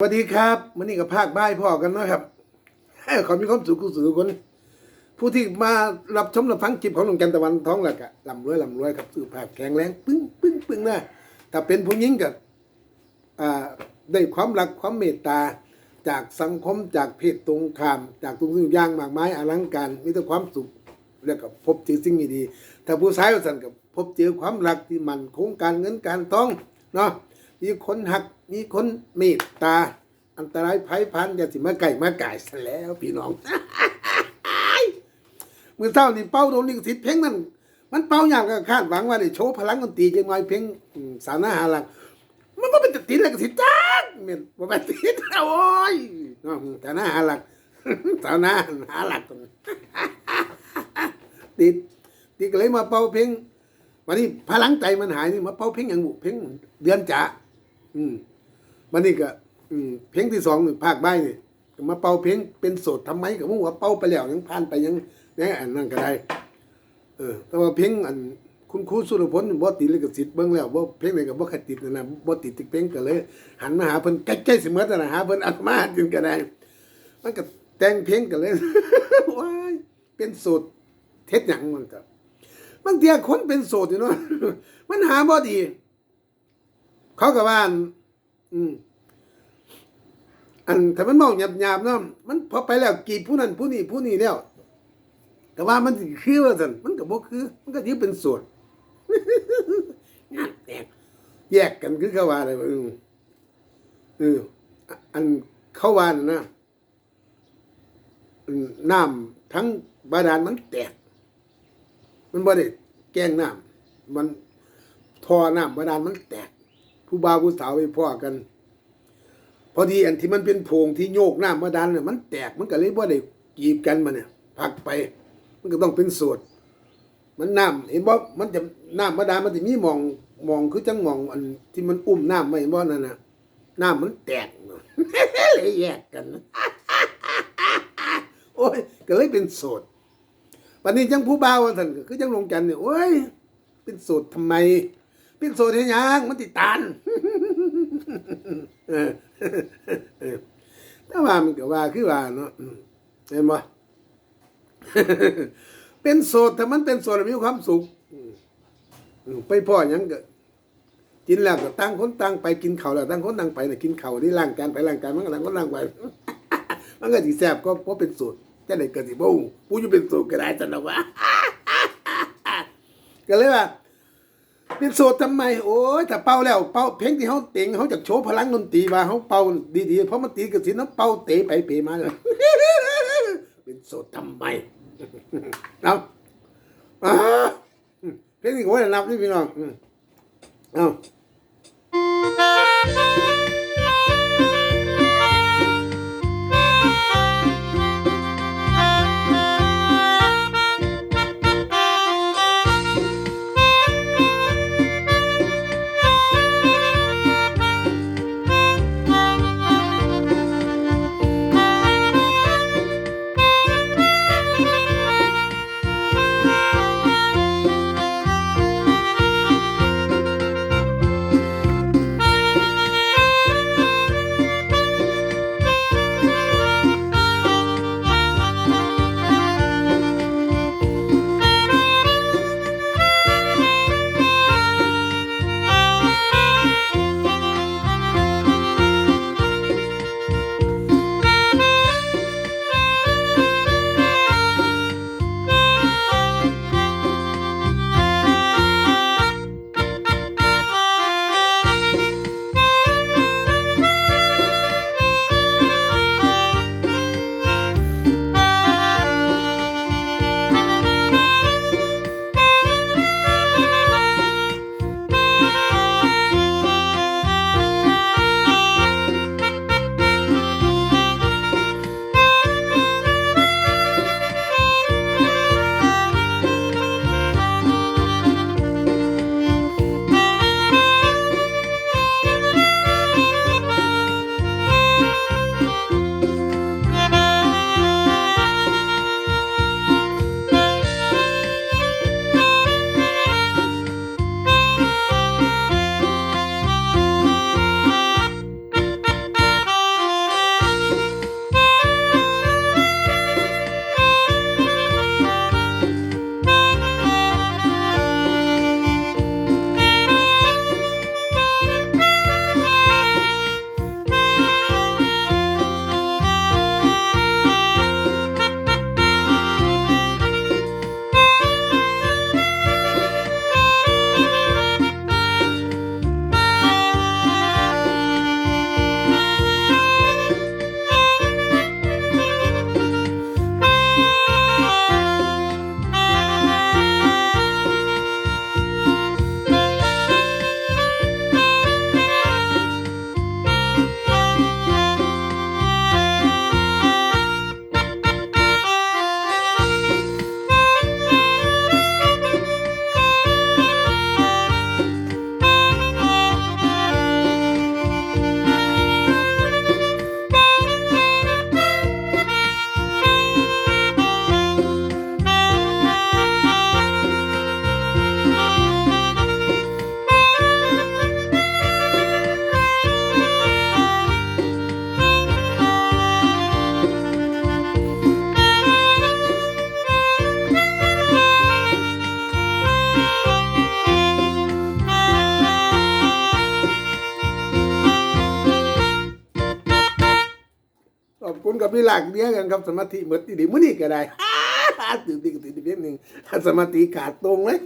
สวัสดีครับมื่อนี้กับภาคบ่ายพ่อกันนะครับให้ขอมีความสุขสุขคน ผู้ที่มารับชมรับฟังคลิปของหลวงจันตะวันท้องหลักอะลำรวยลำรวยครับสุขภาพแข็งแรงปึ้งปึ้งปึ้งนะถ้าเป็นผู้หญิงกับอ่าได้ความรักความเมตตา จากสังคมจากเพศตรงข้าม จากทุกสิ่งอย่างมากมายอลังการมีแต่ความสุขแล้วก็พบเจอสิ่งดีๆถ้าผู้ชายว่าสั่นกับพบเจอความรักที่มันคงการเงินการทองเนาะ มีคนหัก มีคนเมตตา อันตรายภัยพันอย่าสิมาไก่มาไก่ซะแล้วพี่น้องมือเศร้านี่เป้าโดนลิขสิทธิ์เพลงนั้นมันเป้าอย่างก็คาดหวังว่าได้โชว์พลังดนตรีจังไงเพลงสาวนาหาหลังมันก็เป็นติดลิขสิทธิ์จักเม็นบ่เป็นติดโอ้ยน้องสาวนาหาหลักสาวนาหาหลักตรงติดติดก็เลยมาเป่าเพลงวันนี้พลังใจมันหายนี่มาเป่าเพลงอย่างบุเพลงเดือนจ๋า อืมวันนี้ก็อืมเพลงที่สองนี่ภาคใบนี่ก็มาเป่าเพลงเป็นโสดทำไมก็มึงว่าเป่าไปแล้วยังผ่านไปยังนี่อันนั้นก็ได้ เออ แต่ว่าเพลงอันคุณครูสุรพลบ่ติดลิขสิทธิ์เบิ่งแล้วบ่เพลงไหนก็บ่เคยติดนั่นนะบ่ติดติดเพลงก็เลย หันมาหาเพิ่นใกล้ๆสิหมดนั่นน่ะหาเพิ่นอัดมาจึงก็ได้ มันก็แต่งเพลงกันเลยว้ายเป็นโสดเท็ดหยังมันก็บางเทีคนเป็นโสดอยู่เนาะมันหาบ่ดี เขาก็ว่าอันอืมอันถ้ามันเมาหยาบหยาบๆเนาะมันพอไปแล้วกีบผู้นั้นผู้นี้ผู้นี้แล้วแต่ว่ามันคือว่าซั่นมันก็บ่คือ มันก็ยึดเป็นส่วนงานแตกแยกกันคือเขาว่าเลยว่าเออเอออันเขาว่านะน้ำทั้งบาดาลมันแตก มันบ่ได้แกงน้ำมันทอน้ำบาดาลมันแตก ผู้บ่าวผู้สาวไปพ่อกัน พอดีอันที่มันเป็นโพงที่โยกหน้ำบาดาลเนี่ยมันแตกมันก็เลยบ่าได้กีบกันมาเนี่ยพักไป มันก็ต้องเป็นโสดมันน้ำเห็นบ่มันจะน้ำบาดาลมันจะมีมองมองคือจังมองอันที่มันอุ้มน้ำไว้เห็นบ่นั่นน่ะน้ำมันแตกเลยแยกกันโอ้ยก็เลยเป็นโสดวันนี้จังผู้บ่าวท่านก็คือจังลงจันทร์เนี่ยโอ้ยเป็นโสดทำไม เป็นโสดเฮ็ดหยังมันติดตานเออเออแต่ว่ามันก็ว่าคือว่าเนาะเห็นบ่เป็นโสดแต่มันเป็นโสดมีความสุขไปพ่อยังก็กินแล้วก็ตั้งคนตั้งไปกินข้าวแล้วตั้งคนตั้งไปน่ะกินข้าวที่ร่างการไปร่างการมันก็ตั้งคนตั้งไปมันก็สิแซ่บก็เพราะเป็นโสดจะได้เกิดสิบ่ผู้อยู่เป็นโสดก็ได้จังนะวะก็เลยว่า เป็นโสดทำไม โอ้ยแต่เป่าแล้วเป่าเพลงที่เขาเต็งเขาจากโชว์พลังดนตรีว่าเขาเป่าดีๆเพราะมันตีกับสินเขาเป่าเตะไปเปมาเลยเป็นโสดทำไมเอาเพลงนี้ก็ว่านับนี่พี่น้องอืมเอา คุณกับพี่หลักเดียวกันครับสมาธิเหมือนที่ดีมื้อนี้ก็ได้ตื่นตีตื่นตีเพียงหนึ่งสมาธิขาดตรงเลย